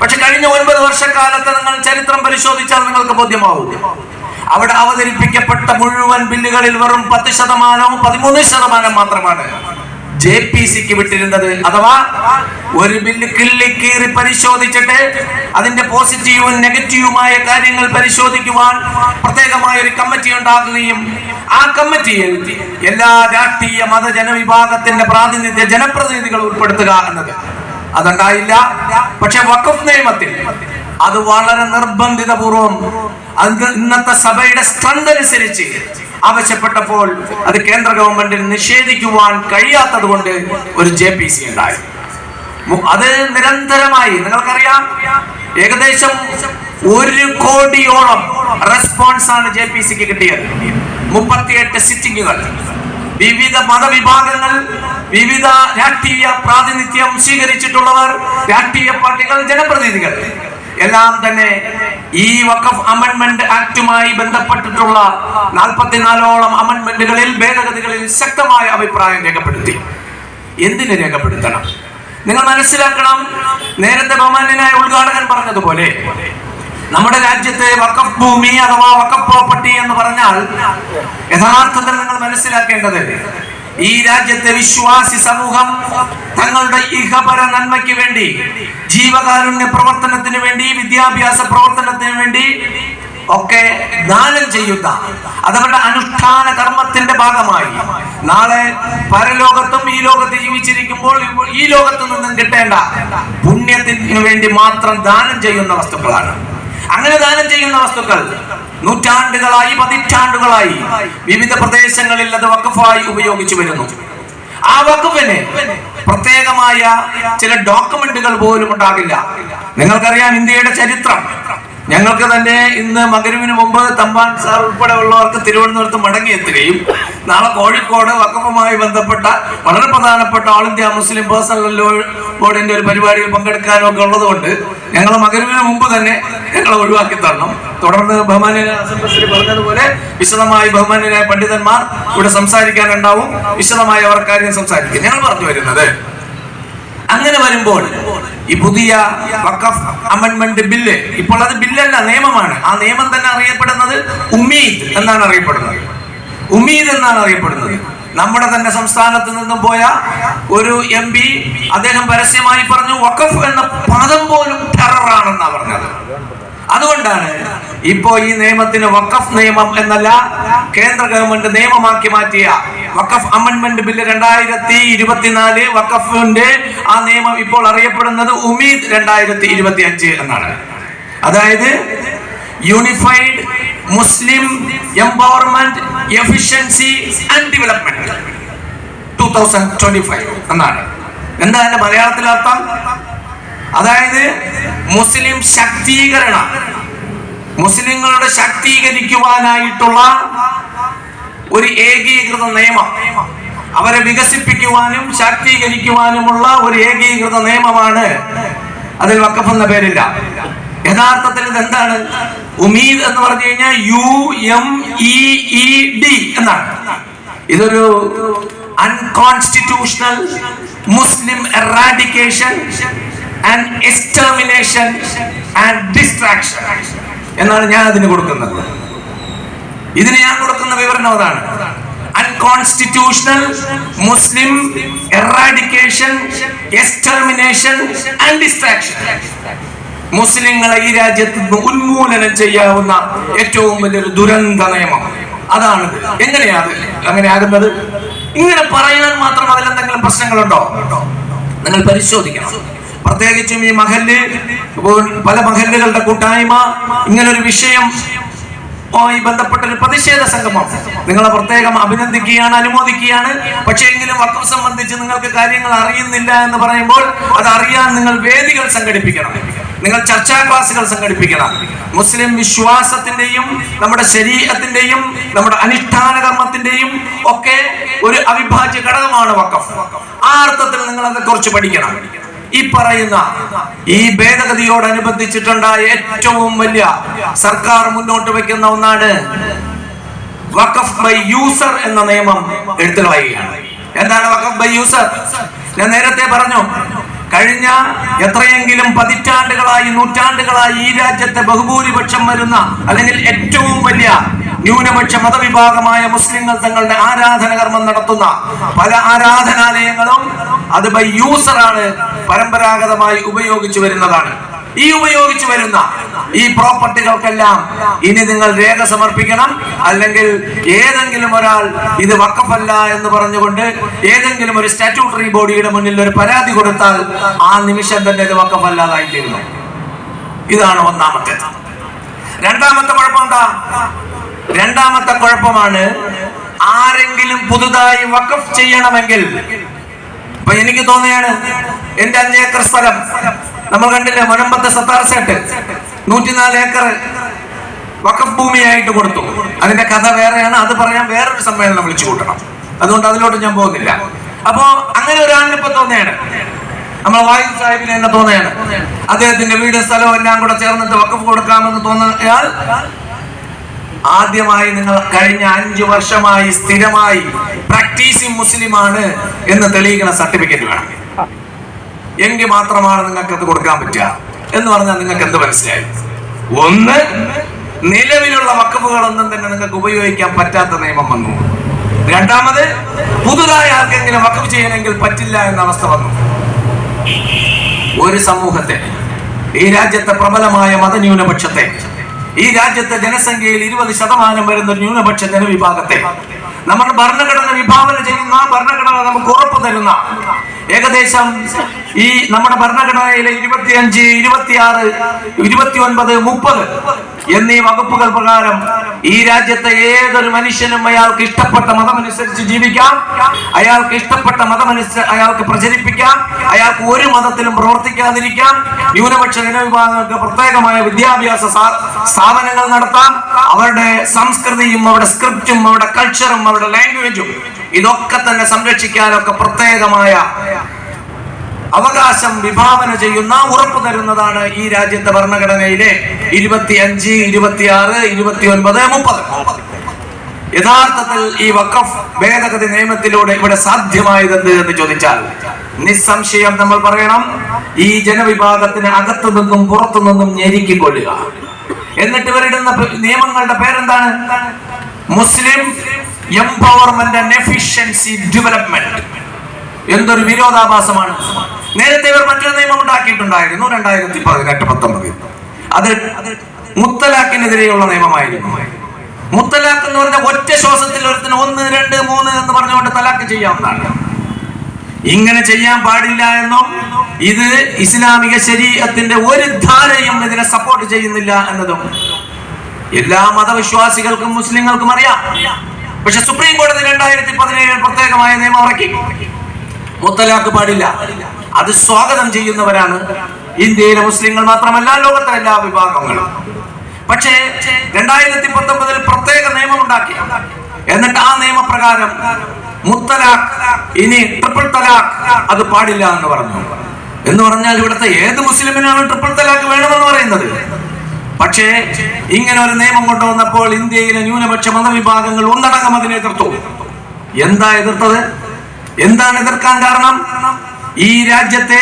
പക്ഷെ കഴിഞ്ഞ ഒൻപത് വർഷക്കാലത്ത് നിങ്ങൾ ചരിത്രം പരിശോധിച്ചാൽ നിങ്ങൾക്ക് ബോധ്യമാവും. അവിടെ അവതരിപ്പിക്കപ്പെട്ട മുഴുവൻ ബില്ലുകളിൽ വെറും പത്ത് ശതമാനവും പതിമൂന്ന് ശതമാനം മാത്രമാണ് ജെ പി സിക്ക് വിട്ടിരുന്നത്. അഥവാ ഒരു ബില്ല് കിള്ളി കീറി പരിശോധിച്ചിട്ട് അതിന്റെ പോസിറ്റീവും നെഗറ്റീവുമായ കാര്യങ്ങൾ പരിശോധിക്കുവാൻ പ്രത്യേകമായ ഒരു കമ്മിറ്റി ഉണ്ടാക്കുകയും ആ കമ്മിറ്റിയിൽ എല്ലാ രാഷ്ട്രീയ മത ജനവിഭാഗത്തിന്റെ പ്രാതിനിധ്യ ജനപ്രതിനിധികൾ ഉൾപ്പെടുത്തുക എന്നത് അതുണ്ടായില്ല. പക്ഷെ വഖഫ് നിയമത്തിൽ അത് വളരെ നിർബന്ധിതപൂർവം അത് ഇന്നത്തെ സഭയുടെ സ്ട്രെങ്ത് അനുസരിച്ച് ആവശ്യപ്പെട്ടപ്പോൾ അത് കേന്ദ്ര ഗവൺമെന്റിന് നിഷേധിക്കുവാൻ കഴിയാത്തത് കൊണ്ട് ഒരു ജെ പി സി ഉണ്ടായി. അത് നിരന്തരമായി നിങ്ങൾക്കറിയാം? ഏകദേശം ഒരു കോടിയോളം റെസ്പോൺസ് ആണ് ജെ പി സിക്ക് കിട്ടിയത്. മുപ്പത്തിയെട്ട് സിറ്റിംഗുകൾ വിവിധ മതവിഭാഗങ്ങൾ വിവിധ രാഷ്ട്രീയ പ്രാതിനിധ്യം സ്വീകരിച്ചിട്ടുള്ളവർ രാഷ്ട്രീയ പാർട്ടികൾ ജനപ്രതിനിധികൾ. എല്ലാം തന്നെ ഈ വഖഫ് അമെന്റ്മെന്റ് ആക്ടുമായി ബന്ധപ്പെട്ടിട്ടുള്ള നാൽപ്പത്തിനാലോളം അമെന്റ്മെന്റുകളിൽ ഭേദഗതികളിൽ ശക്തമായ അഭിപ്രായം രേഖപ്പെടുത്തി. എന്തിന് രേഖപ്പെടുത്തണം? നിങ്ങൾ മനസ്സിലാക്കണം. നേരത്തെ ബഹുമാന്യനായ ഉദ്ഘാടകൻ പറഞ്ഞതുപോലെ നമ്മുടെ രാജ്യത്തെ വക്കഫ് ഭൂമി അഥവാ വക്കഫ് പ്രോപ്പർട്ടി എന്ന് പറഞ്ഞാൽ യഥാർത്ഥത്തിൽ നിങ്ങൾ മനസ്സിലാക്കേണ്ടത് ഈ രാജ്യത്തെ വിശ്വാസി സമൂഹം തങ്ങളുടെ ഇഹപര നന്മയ്ക്ക് വേണ്ടി ജീവകാരുണ്യ പ്രവർത്തനത്തിന് വേണ്ടി വിദ്യാഭ്യാസ പ്രവർത്തനത്തിന് വേണ്ടി ഒക്കെ ദാനം ചെയ്യുന്ന അതവരുടെ അനുഷ്ഠാന കർമ്മത്തിന്റെ ഭാഗമായി. നാളെ പരലോകത്തും ഈ ലോകത്ത് ജീവിച്ചിരിക്കുമ്പോൾ ഈ ലോകത്തു നിന്നും കിട്ടേണ്ട പുണ്യത്തിന് വേണ്ടി മാത്രം ദാനം ചെയ്യുന്ന വസ്തുക്കളാണ്. അങ്ങനെ ദാനം ചെയ്യുന്ന വസ്തുക്കൾ നൂറ്റാണ്ടുകളായി പതിറ്റാണ്ടുകളായി വിവിധ പ്രദേശങ്ങളിൽ അത് വഖഫായി ഉപയോഗിച്ചു വരുന്നു. ആ വകുപ്പിന് പ്രത്യേകമായ ചില ഡോക്യുമെന്റുകൾ പോലും ഉണ്ടാകില്ല. നിങ്ങൾക്കറിയാം ഇന്ത്യയുടെ ചരിത്രം. ഞങ്ങൾക്ക് തന്നെ ഇന്ന് മകരുവിന് മുമ്പ് തമ്പാൻ സാർ ഉൾപ്പെടെ ഉള്ളവർക്ക് തിരുവനന്തപുരത്ത് മടങ്ങിയെത്തുകയും നാളെ കോഴിക്കോട് വക്കഫുമായി ബന്ധപ്പെട്ട വളരെ പ്രധാനപ്പെട്ട all India Muslim personal law ബോർഡിന്റെ ഒരു പരിപാടിയിൽ പങ്കെടുക്കാനും ഒക്കെ ഉള്ളതുകൊണ്ട് ഞങ്ങൾ മകരുവിന് മുമ്പ് തന്നെ ഞങ്ങളെ ഒഴിവാക്കി തരണം. തുടർന്ന് അസംബ്ലി പറഞ്ഞതുപോലെ വിശദമായി ബഹുമാനിയായ പണ്ഡിതന്മാർ ഇവിടെ സംസാരിക്കാനുണ്ടാവും. വിശദമായി അവർ കാര്യം സംസാരിക്കും. ഞങ്ങൾ പറഞ്ഞു വരുന്നത് അങ്ങനെ വരുമ്പോൾ ഈ പുതിയ വഖഫ് അമെന്റ്മെന്റ് ബില്ല് ഇപ്പോൾ അത് ബില്ലല്ല നിയമമാണ്. ആ നിയമം തന്നെ അറിയപ്പെടുന്നത് ഉമ്മീദ് എന്നാണ് അറിയപ്പെടുന്നത്. ഉമ്മീദ് എന്നാണ് അറിയപ്പെടുന്നത്. നമ്മുടെ തന്നെ സംസ്ഥാനത്ത് നിന്നും പോയ ഒരു എം പി അദ്ദേഹം പരസ്യമായി പറഞ്ഞു വഖഫ് എന്ന പദം പോലും ടെററാണെന്നാണ് പറഞ്ഞത്. അതുകൊണ്ടാണ് ഇപ്പോ ഈ നിയമത്തിന് വഖഫ് നിയമം എന്നല്ല കേന്ദ്ര ഗവൺമെന്റ് നിയമമാക്കി മാറ്റിയ. വഖഫ് അമെന്റ്മെന്റ് ബില്ല് രണ്ടായിരത്തി ഇരുപത്തിനാല് വഖഫിന്റെ ആ നിയമം ഇപ്പോൾ അറിയപ്പെടുന്നത് ഉമീദ് രണ്ടായിരത്തി ഇരുപത്തി അഞ്ച് എന്നാണ്. അതായത് unified Muslim empowerment efficiency and development two thousand twenty five എന്നാണ്. എന്താ അതിന്റെ അർത്ഥം അതായത് മുസ്ലിം ശാക്തീകരണ. മുസ്ലിങ്ങളുടെ ശാക്തീകരിക്കുവാനായിട്ടുള്ള ഒരു ഏകീകൃത നിയമം. അവരെ വികസിപ്പിക്കുവാനും ശാക്തീകരിക്കുവാനുമുള്ള ഒരു ഏകീകൃത നിയമമാണ് അതിൽ വക്കഫ് എന്ന പേരില്ല. യഥാർത്ഥത്തിൽ ഇത് എന്താണ് ഉമീദ് എന്ന് പറഞ്ഞു കഴിഞ്ഞാൽ U M E E D എന്നാണ്. ഇതൊരു unconstitutional Muslim eradication and extermination and destruction എന്നാണ് ഞാൻ അതിന് കൊടുക്കുന്നത്. ഇതിന് ഞാൻ കൊടുക്കുന്ന വിവരണം അതാണ്. Unconstitutional Muslim eradication extermination and destruction മുസ്ലിങ്ങളെ ഈ രാജ്യത്ത് ഉന്മൂലനം ചെയ്യാവുന്ന ഏറ്റവും വലിയൊരു ദുരന്ത നിയമം. അതാണ് എങ്ങനെയാ അത്? അങ്ങനെ ആകുന്നത്? ഇങ്ങനെ പറയാൻ മാത്രം അതിലെന്തെങ്കിലും പ്രശ്നങ്ങളുണ്ടോ? നിങ്ങൾ പരിശോധിക്കണം. പ്രത്യേകിച്ചും ഈ മഹല്ല് പല മഹല്ലുകളുടെ കൂട്ടായ്മ ഇങ്ങനൊരു വിഷയം മായി ബന്ധപ്പെട്ട ഒരു പ്രതിഷേധ സംഗമം. നിങ്ങളെ പ്രത്യേകം അഭിനന്ദിക്കുകയാണ് അനുമോദിക്കുകയാണ്. പക്ഷേ എങ്കിലും വക്കം സംബന്ധിച്ച് നിങ്ങൾക്ക് കാര്യങ്ങൾ അറിയുന്നില്ല എന്ന് പറയുമ്പോൾ അത് അറിയാൻ നിങ്ങൾ വേദികൾ സംഘടിപ്പിക്കണം. നിങ്ങൾ ചർച്ചാ ക്ലാസുകൾ സംഘടിപ്പിക്കണം. മുസ്ലിം വിശ്വാസത്തിന്റെയും നമ്മുടെ ശരീരത്തിന്റെയും നമ്മുടെ അനുഷ്ഠാന കർമ്മത്തിന്റെയും ഒക്കെ ഒരു അവിഭാജ്യ ഘടകമാണ് വക്കഫ് ആ അർത്ഥത്തിൽ നിങ്ങൾ അതേക്കുറിച്ച് പഠിക്കണം. ഈ പറയുന്ന ഈ ഭേദഗതിയോടനുബന്ധിച്ചിട്ടുണ്ടായ ഏറ്റവും വലിയ സർക്കാർ മുന്നോട്ട് വെക്കുന്ന ഒന്നാണ് വഖഫ് ബൈ യൂസർ എന്ന നിയമം എടുത്തു കളയുകയാണ്. എന്താണ് വഖഫ് ബൈ യൂസർ? ഞാൻ നേരത്തെ പറഞ്ഞു കഴിഞ്ഞ എത്രയെങ്കിലും പതിറ്റാണ്ടുകളായി നൂറ്റാണ്ടുകളായി ഈ രാജ്യത്തെ ബഹുഭൂരിപക്ഷം വരുന്ന അല്ലെങ്കിൽ ഏറ്റവും വലിയ ന്യൂനപക്ഷ മതവിഭാഗമായ മുസ്ലിങ്ങൾ തങ്ങളുടെ ആരാധന കർമ്മം നടത്തുന്ന പല ആരാധനാലയങ്ങളും അത് ബൈ യൂസറാണ് പരമ്പരാഗതമായി ഉപയോഗിച്ചു വരുന്നതാണ്. ഈ ഉപയോഗിച്ചു വരുന്ന ഈ പ്രോപ്പർട്ടികൾക്കെല്ലാം ഇനി നിങ്ങൾ രേഖ സമർപ്പിക്കണം. അല്ലെങ്കിൽ ഏതെങ്കിലും ഒരാൾ ഇത് വക്കഫല്ല എന്ന് പറഞ്ഞുകൊണ്ട് ഏതെങ്കിലും ഒരു സ്റ്റാറ്റ്യൂട്ടറി ബോഡിയുടെ മുന്നിൽ ഒരു പരാതി കൊടുത്താൽ ആ നിമിഷം തന്നെ ഇത് വക്കഫല്ലാതായി തീരുന്നു. ഇതാണ് ഒന്നാമത്തെ രണ്ടാമത്തെ കുഴപ്പം എന്താ രണ്ടാമത്തെ കുഴപ്പമാണ് ആരെങ്കിലും പുതുതായി വക്കഫ് ചെയ്യണമെങ്കിൽ അപ്പൊ എനിക്ക് തോന്നുകയാണ് എന്റെ അഞ്ച് ഏക്കർ സ്ഥലം നമ്മൾ കണ്ടില്ലേ മുനമ്പത്തെ സത്താർ സെറ്റ് നൂറ്റിനാല് ഏക്കർ വഖഫ് ഭൂമിയായിട്ട് കൊടുത്തു. അതിന്റെ കഥ വേറെയാണ്. അത് പറയാൻ വേറൊരു സമ്മേളനം വിളിച്ചു കൂട്ടണം. അതുകൊണ്ട് അതിലോട്ട് ഞാൻ പോകുന്നില്ല. അപ്പോ അങ്ങനെ ഒരാളിന് ഇപ്പൊ തോന്നുകയാണ് നമ്മൾ വായു സാഹിബിന് തന്നെ തോന്നുകയാണ് അദ്ദേഹത്തിന്റെ വീട് സ്ഥലവും എല്ലാം കൂടെ ചേർന്നിട്ട് വക്കഫ് കൊടുക്കാമെന്ന് തോന്നുന്നയാൾ ആദ്യമായി നിങ്ങൾ കഴിഞ്ഞ അഞ്ചു വർഷമായി സ്ഥിരമായി പ്രാക്ടീസിംഗ് മുസ്ലിം ആണ് എന്ന് തെളിയിക്കുന്ന സർട്ടിഫിക്കറ്റ് വേണം. എങ്കിൽ മാത്രമാണ് നിങ്ങൾക്ക് അത് കൊടുക്കാൻ പറ്റുക. എന്ന് പറഞ്ഞാൽ നിങ്ങൾക്ക് എന്ത് മനസ്സിലായി? ഒന്ന് നിലവിലുള്ള വക്കഫുകളൊന്നും തന്നെ നിങ്ങൾക്ക് ഉപയോഗിക്കാൻ പറ്റാത്ത നിയമം വന്നു. രണ്ടാമത് പുതുതായി ആർക്കെങ്കിലും വക്കഫ് ചെയ്യണമെങ്കിൽ പറ്റില്ല എന്ന അവസ്ഥ വന്നു. ഒരു സമൂഹത്തെ ഈ രാജ്യത്തെ പ്രബലമായ മതന്യൂനപക്ഷത്തെ ഈ രാജ്യത്തെ ജനസംഖ്യയിൽ ഇരുപത് ശതമാനം വരുന്ന ഒരു ന്യൂനപക്ഷ ജനവിഭാഗത്തെ. നമ്മുടെ ഭരണഘടന വിഭാവന ചെയ്യുന്ന ഭരണഘടന നമുക്ക് ഉറപ്പു തരുന്ന ഏകദേശം ഈ നമ്മുടെ ഭരണഘടനയിലെ ഇരുപത്തിയഞ്ച് ഇരുപത്തിയാറ് ഇരുപത്തി ഒൻപത് മുപ്പത് എന്നീ വകുപ്പുകൾ പ്രകാരം ഈ രാജ്യത്തെ ഏതൊരു മനുഷ്യനും അയാൾക്ക് ഇഷ്ടപ്പെട്ട മതമനുസരിച്ച് ജീവിക്കാം. അയാൾക്ക് ഇഷ്ടപ്പെട്ട മതമനുസരിച്ച് അയാൾക്ക് പ്രചരിപ്പിക്കാം. അയാൾക്ക് ഒരു മതത്തിലും പ്രവർത്തിക്കാതിരിക്കാം. ന്യൂനപക്ഷ ജനവിഭാഗങ്ങൾക്ക് പ്രത്യേകമായ വിദ്യാഭ്യാസ സ്ഥാ- സ്ഥാപനങ്ങൾ നടത്താം. അവരുടെ സംസ്കൃതിയും അവരുടെ സ്ക്രിപ്റ്റും അവരുടെ കൾച്ചറും അവരുടെ ലാംഗ്വേജും ഇതൊക്കെ തന്നെ സംരക്ഷിക്കാനൊക്കെ പ്രത്യേകമായ അവകാശം വിഭാവന ചെയ്യുന്ന ഉറപ്പു തരുന്നതാണ് ഈ രാജ്യത്തെ ഭരണഘടനയിലെ ഇരുപത്തിയഞ്ച് ഇരുപത്തിയാറ് ഇരുപത്തി ഒൻപത് മുപ്പത്. യഥാർത്ഥത്തിൽ ഈ വഖഫ് ഭേദഗതി നിയമത്തിലൂടെ ഇവിടെ സാധ്യമായതെന്ത് എന്ന് ചോദിച്ചാൽ നിസ്സംശയം നമ്മൾ പറയണം ഈ ജനവിഭാഗത്തിന് അകത്തു നിന്നും പുറത്തു നിന്നും ഞെരുക്കിക്കൊള്ളുക എന്നിട്ട് ഇവരിടുന്ന നിയമങ്ങളുടെ പേരെന്താണ്? Muslim empowerment and efficiency development. എന്തൊരു വിരോധാഭാസമാണ്. നേരത്തെ ഇവർ മറ്റൊരു നിയമം ഉണ്ടാക്കിയിട്ടുണ്ടായിരുന്നു രണ്ടായിരത്തി പതിനെട്ട് പത്തൊമ്പതിൽ. അത് മുത്തലാഖിനെതിരെയുള്ള നിയമമായിരുന്നു. മുത്തലാഖ് എന്ന് പറഞ്ഞ ഒറ്റ ശ്വാസത്തിൽ ഒരുത്തിന് ഒന്ന് രണ്ട് മൂന്ന് എന്ന് പറഞ്ഞുകൊണ്ട് തലാഖ് ചെയ്യാവുന്നതാണ്. ഇങ്ങനെ ചെയ്യാൻ പാടില്ല എന്നും ഇത് ഇസ്ലാമിക ശരീരത്തിന്റെ ഒരു ധാരയും ഇതിനെ സപ്പോർട്ട് ചെയ്യുന്നില്ല എന്നതും എല്ലാ മതവിശ്വാസികൾക്കും മുസ്ലിങ്ങൾക്കും അറിയാം. പക്ഷെ സുപ്രീം കോടതി രണ്ടായിരത്തി പതിനേഴിൽ പ്രത്യേകമായ നിയമം ഇറക്കി. മുത്തലാഖ് പാടില്ല. അത് സ്വാഗതം ചെയ്യുന്നവരാണ് ഇന്ത്യയിലെ മുസ്ലിങ്ങൾ മാത്രമല്ല ലോകത്തെ എല്ലാ വിഭാഗങ്ങളും. പക്ഷേ രണ്ടായിരത്തി പത്തൊമ്പതിൽ പ്രത്യേക നിയമം ഉണ്ടാക്കി എന്നിട്ട് ആ നിയമപ്രകാരം മുത്തലാഖ് ഇനി ട്രിപ്പിൾ തലാഖ് അത് പാടില്ല എന്ന് പറഞ്ഞു. എന്ന് പറഞ്ഞാൽ ഇവിടുത്തെ ഏത് മുസ്ലിമിനാണ് ട്രിപ്പിൾ തലാഖ് വേണമെന്ന് പറയുന്നത്? പക്ഷേ ഇങ്ങനെ ഒരു നിയമം കൊണ്ടുവന്നപ്പോൾ ഇന്ത്യയിലെ ന്യൂനപക്ഷ മതവിഭാഗങ്ങൾ ഒന്നടങ്കം അതിനെ എതിർത്തു. എന്താ എതിർത്തത്? എന്താണ് എതിർക്കാൻ കാരണം? ഈ രാജ്യത്തെ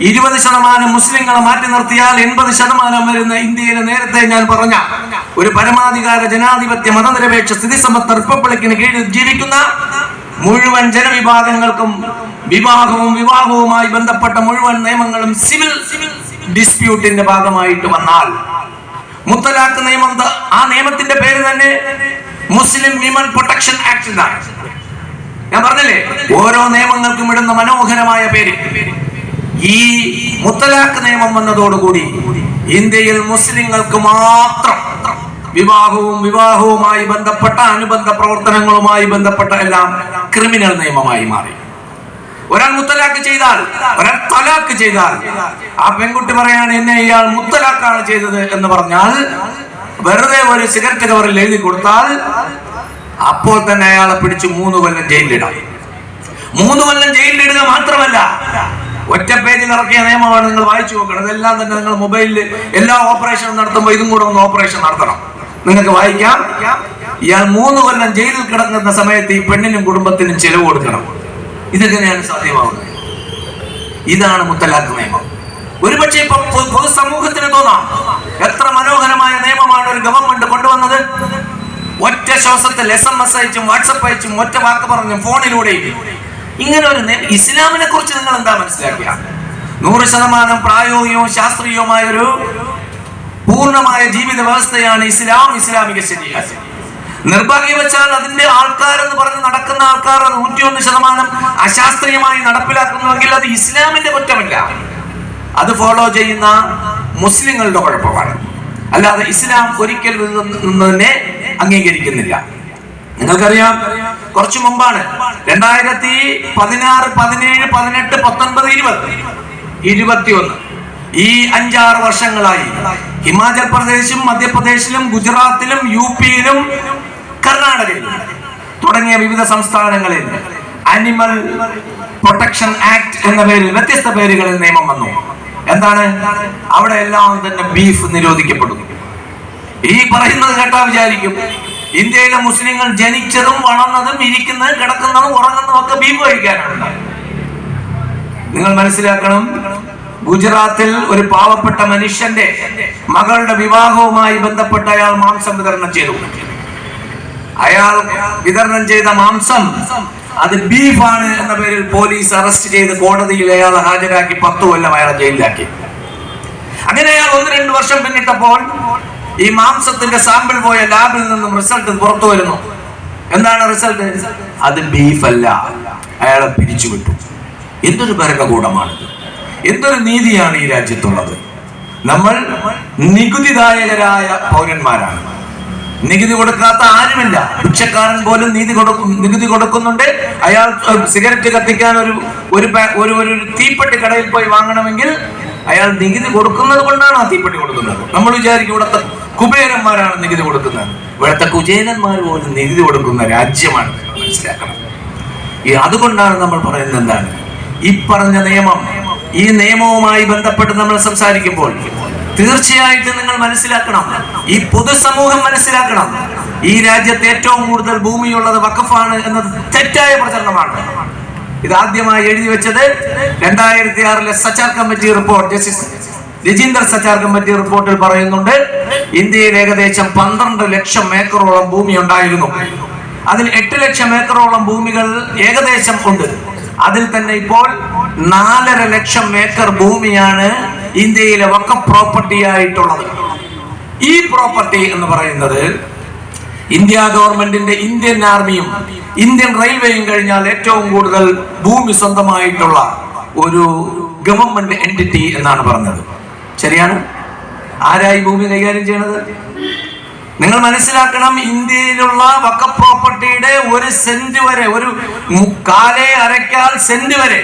ഇരുപത് ശതമാനം മുസ്ലിങ്ങളെ മാറ്റി നിർത്തിയാൽ എൺപത് ശതമാനം വരുന്ന ഇന്ത്യയിലെ നേരത്തെ ഞാൻ പറഞ്ഞ ഒരു പരമാധികാര ജനാധിപത്യ മതനിരപേക്ഷ സ്ഥിതിസമ്പത്ത് റിപ്പബ്ലിക്കിന് കീഴിൽ ജീവിക്കുന്ന മുഴുവൻ ജനവിഭാഗങ്ങൾക്കും വിവാഹവും വിവാഹവുമായി ബന്ധപ്പെട്ട മുഴുവൻ നിയമങ്ങളും സിവിൽ ഡിസ്പ്യൂട്ടിന്റെ ഭാഗമായിട്ട് വന്നാൽ മുത്തലാഖ് നിയമം ആ നിയമത്തിന്റെ പേര് തന്നെ മുസ്ലിം വിമൻ പ്രൊട്ടക്ഷൻ ആക്ട് എന്നാണ് ഞാൻ പറഞ്ഞില്ലേ? ഓരോ നിയമങ്ങൾക്കും ഇടുന്ന മനോഹരമായ പേര്. ഈ മുത്തലാഖ് നിയമം വന്നതോടുകൂടി ഇന്ത്യയിൽ മുസ്ലിങ്ങൾക്ക് മാത്രം വിവാഹവും വിവാഹവുമായി ബന്ധപ്പെട്ട അനുബന്ധ പ്രവർത്തനങ്ങളുമായി ബന്ധപ്പെട്ട എല്ലാം ക്രിമിനൽ നിയമമായി മാറി. ഒരാൾ മുത്തലാഖ് ചെയ്താൽ ഒരാൾ തലാഖ് ചെയ്താൽ ആ പെൺകുട്ടി പറയാണ് എന്നെ ഇയാൾ മുത്തലാഖാണ് ചെയ്തത് എന്ന് പറഞ്ഞാൽ വെറുതെ ഒരു സിഗരറ്റ് കവറിൽ എഴുതി കൊടുത്താൽ അപ്പോൾ തന്നെ അയാളെ പിടിച്ച് മൂന്ന് കൊല്ലം ജയിലിലിടാം. മൂന്ന് കൊല്ലം ജയിലിലിടുക മാത്രമല്ല ഒറ്റ പേജിൽ ഇറക്കിയ നിയമമാണ് നിങ്ങൾ വായിച്ചു നോക്കണം. ഇതെല്ലാം തന്നെ നിങ്ങൾ മൊബൈലിൽ എല്ലാ ഓപ്പറേഷനും നടത്തുമ്പോൾ ഇതും കൂടെ ഒന്ന് ഓപ്പറേഷൻ നടത്തണം. നിങ്ങൾക്ക് വായിക്കാം. ഇയാൾ മൂന്ന് കൊല്ലം ജയിലിൽ കിടക്കുന്ന സമയത്ത് ഈ പെണ്ണിനും കുടുംബത്തിനും ചെലവ് കൊടുക്കണം. ഇതെങ്ങനെയാണ് സാധ്യമാവുന്നത്? ഇതാണ് മുത്തലാഖ് നിയമം. ഒരുപക്ഷെ ഇപ്പൊ പൊതുസമൂഹത്തിന് തോന്നാം. എത്ര മനോഹരമായ നിയമമാണ് ഒരു ഗവൺമെന്റ് കൊണ്ടുവന്നത്. ഒറ്റ ശ്വാസത്തിൽ എസ് എം എസ് അയച്ചും വാട്സപ്പ് അയച്ചും ഒറ്റ വാക്ക് പറഞ്ഞും ഫോണിലൂടെയും ഇങ്ങനെ ഒരു ഇസ്ലാമിനെ കുറിച്ച് നിങ്ങൾ എന്താ മനസ്സിലാക്കുക? നൂറ് ശതമാനം പ്രായോഗികവും ശാസ്ത്രീയവുമായ ഒരു പൂർണമായ ജീവിത വ്യവസ്ഥയാണ് ഇസ്ലാം ഇസ്ലാമിക ശരീരം. നിർഭാഗ്യവച്ചാൽ അതിന്റെ ആൾക്കാരെന്ന് പറഞ്ഞ് നടക്കുന്ന ആൾക്കാർ നൂറ്റിയൊന്ന് ശതമാനം അശാസ്ത്രീയമായി നടപ്പിലാക്കുന്നുവെങ്കിൽ അത് ഇസ്ലാമിന്റെ കുറ്റമല്ല. അത് ഫോളോ ചെയ്യുന്ന മുസ്ലിങ്ങളുടെ കുഴപ്പമാണ്. അല്ലാതെ ഇസ്ലാം ഒരിക്കൽ നിന്നതിനെ അംഗീകരിക്കുന്നില്ല. നിങ്ങൾക്കറിയാം കുറച്ചു മുമ്പാണ് രണ്ടായിരത്തി പതിനാറ് പതിനേഴ് പതിനെട്ട് പത്തൊൻപത് ഇരുപത് ഇരുപത്തിയൊന്ന്. ഈ അഞ്ചാറ് വർഷങ്ങളായി ഹിമാചൽ പ്രദേശും മധ്യപ്രദേശിലും ഗുജറാത്തിലും യു പിയിലും കർണാടകയിലും തുടങ്ങിയ വിവിധ സംസ്ഥാനങ്ങളിൽ അനിമൽ പ്രൊട്ടക്ഷൻ ആക്ട് എന്ന പേരിൽ വ്യത്യസ്ത പേരുകളിൽ നിയമം വന്നു. എന്താണ്? അവിടെ എല്ലാം തന്നെ ബീഫ് നിരോധിക്കപ്പെടുന്നു. ഈ പറയുന്നത് കേട്ടാ വിചാരിക്കും. ഇന്ത്യയിലെ മുസ്ലിങ്ങൾ ജനിച്ചതും വളർന്നതും ഇരിക്കുന്നതും കിടക്കുന്നതും ഉറങ്ങുന്നതും ഒക്കെ ബീഫ് കഴിക്കാനാണ്. നിങ്ങൾ മനസ്സിലാക്കണം ഗുജറാത്തിൽ ഒരു പാവപ്പെട്ട മനുഷ്യന്റെ മകളുടെ വിവാഹവുമായി ബന്ധപ്പെട്ട് അയാൾ മാംസം വിതരണം ചെയ്തു. അയാൾ വിതരണം ചെയ്ത മാംസം അത് ബീഫാണ് എന്ന പേരിൽ പോലീസ് അറസ്റ്റ് ചെയ്ത് കോടതിയിൽ അയാൾ ഹാജരാക്കി പത്തു കൊല്ലം അയാളെ ജയിലിലാക്കി. അങ്ങനെ അയാൾ ഒന്ന് രണ്ട് വർഷം പിന്നിട്ടപ്പോൾ ഈ മാംസത്തിന്റെ സാമ്പിൾ പോയ ലാബിൽ നിന്നും റിസൾട്ട് പുറത്തു വരുന്നു. എന്താണ് റിസൾട്ട്? അത് ബീഫ് അല്ല അയാളെ പിരിച്ചുവിട്ടു. എന്തൊരു ഭരണകൂടമാണിത്? എന്തൊരു നീതിയാണ് ഈ രാജ്യത്തുള്ളത്? നമ്മൾ നികുതിദായകരായ പൗരന്മാരാണ്. നികുതി കൊടുക്കാത്ത ആരുമില്ല. ഭിക്ഷക്കാരൻ പോലും നീതി കൊടുക്കും നികുതി കൊടുക്കുന്നുണ്ട്. അയാൾ സിഗരറ്റ് കത്തിക്കാൻ ഒരു ഒരു ഒരു തീപ്പെട്ടി കടയിൽ പോയി വാങ്ങണമെങ്കിൽ അയാൾ നികുതി കൊടുക്കുന്നത് കൊണ്ടാണ് തീപ്പെട്ടി കൊടുക്കുന്നത്. നമ്മൾ വിചാരിക്കും ഇവിടുത്തെ കുബേരന്മാരാണ് നികുതി കൊടുക്കുന്നത്. ഇവിടുത്തെ കുചേലന്മാർ പോലും നികുതി കൊടുക്കുന്ന രാജ്യമാണ് മനസ്സിലാക്കണം. ഈ അതുകൊണ്ടാണ് നമ്മൾ പറയുന്നത് എന്താണ്? ഈ പറഞ്ഞ നിയമം ഈ നിയമവുമായി ബന്ധപ്പെട്ട് നമ്മൾ സംസാരിക്കുമ്പോൾ തീർച്ചയായിട്ടും നിങ്ങൾ മനസ്സിലാക്കണം ഈ പൊതുസമൂഹം മനസ്സിലാക്കണം. ഈ രാജ്യത്ത് ഏറ്റവും കൂടുതൽ ഭൂമിയുള്ളത് വഖഫാണ് എന്നത് തെറ്റായ പ്രചരണമാണ്. ഇത് ആദ്യമായി എഴുതി വെച്ചത് രണ്ടായിരത്തി ആറിലെ Sachar committee report. Justice Rajinder Sachar committee റിപ്പോർട്ടിൽ പറയുന്നുണ്ട് ഇന്ത്യയിൽ ഏകദേശം പന്ത്രണ്ട് ലക്ഷം ഏക്കറോളം ഭൂമി ഉണ്ടായിരുന്നു. അതിൽ എട്ട് ലക്ഷം ഏക്കറോളം ഭൂമികൾ ഏകദേശം ഉണ്ട്. അതിൽ തന്നെ ഇപ്പോൾ നാലര ലക്ഷം ഏക്കർ ഭൂമിയാണ് ഇന്ത്യയിലെ വക്ക പ്രോപ്പർട്ടി ആയിട്ടുള്ളത്. ഈ പ്രോപ്പർട്ടി എന്ന് പറയുന്നത് ഇന്ത്യ ഗവൺമെന്റിന്റെ ഇന്ത്യൻ ആർമിയും ഇന്ത്യൻ റെയിൽവേയും കഴിഞ്ഞാൽ ഏറ്റവും കൂടുതൽ ഭൂമി സ്വന്തമായിട്ടുള്ള ഒരു ഗവൺമെന്റ് എന്റിറ്റി എന്നാണ് പറഞ്ഞത്. ശരിയാണ്? ആരായി ഭൂമി കൈകാര്യം ചെയ്യണത്? നിങ്ങൾ മനസ്സിലാക്കണം ഇന്ത്യയിലുള്ള വക്ക പ്രോപ്പർട്ടിയുടെ ഒരു സെന്റ് വരെ ഒരു കാലേ അരക്കാൽ സെന്റ് വരെ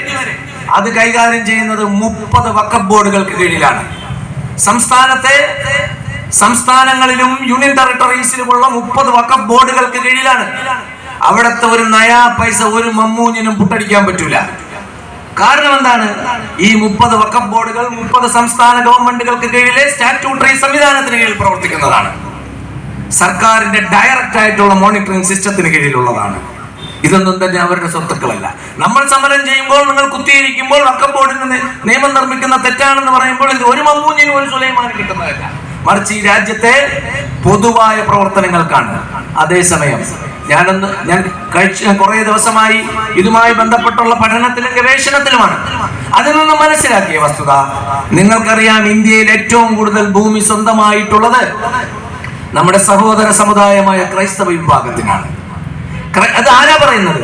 അത് കൈകാര്യം ചെയ്യുന്നത് മുപ്പത് വക്ക ബോർഡുകൾക്ക് കീഴിലാണ്. സംസ്ഥാനത്തെ സംസ്ഥാനങ്ങളിലും യൂണിയൻ ടെറിട്ടറീസിലുമുള്ള മുപ്പത് വക്കഫ് ബോർഡുകൾക്ക് കീഴിലാണ്. അവിടുത്തെ ഒരു നയാ പൈസ ഒരു മമ്മൂഞ്ഞിനും പുട്ടടിക്കാൻ പറ്റൂല. കാരണം എന്താണ്? ഈ മുപ്പത് വക്കം ബോർഡുകൾ മുപ്പത് സംസ്ഥാന ഗവൺമെന്റുകൾക്ക് കീഴിലെ സ്റ്റാറ്റ്യൂട്ടറി സംവിധാനത്തിന് കീഴിൽ പ്രവർത്തിക്കുന്നതാണ്. സർക്കാരിന്റെ ഡയറക്റ്റ് ആയിട്ടുള്ള മോണിറ്ററിംഗ് സിസ്റ്റത്തിന് കീഴിലുള്ളതാണ്. ഇതൊന്നും തന്നെ അവരുടെ സ്വത്തുക്കളല്ല. നമ്മൾ സമരം ചെയ്യുമ്പോൾ നിങ്ങൾ കുത്തിയിരിക്കുമ്പോൾ വക്കം ബോർഡിന് നിയമം നിർമ്മിക്കുന്ന തെറ്റാണെന്ന് പറയുമ്പോൾ ഇത് ഒരു മമ്മൂഞ്ഞിനും ഒരു സുലൈമാനും കിട്ടുന്നതല്ല. മറിച്ച് ഈ രാജ്യത്തെ പൊതുവായ പ്രവർത്തനങ്ങൾക്കാണ് അതേസമയം ഞാനൊന്ന് ഞാൻ കഴിച്ച കുറെ ദിവസമായി ഇതുമായി ബന്ധപ്പെട്ടുള്ള പഠനത്തിലും ഗവേഷണത്തിലുമാണ്. അതിൽ നിന്ന് മനസ്സിലാക്കിയ വസ്തുത നിങ്ങൾക്കറിയാം ഇന്ത്യയിൽ ഏറ്റവും കൂടുതൽ ഭൂമി സ്വന്തമായിട്ടുള്ളത് നമ്മുടെ സഹോദര സമുദായമായ ക്രൈസ്തവ വിഭാഗത്തിനാണ്. അത് ആരാ പറയുന്നത്?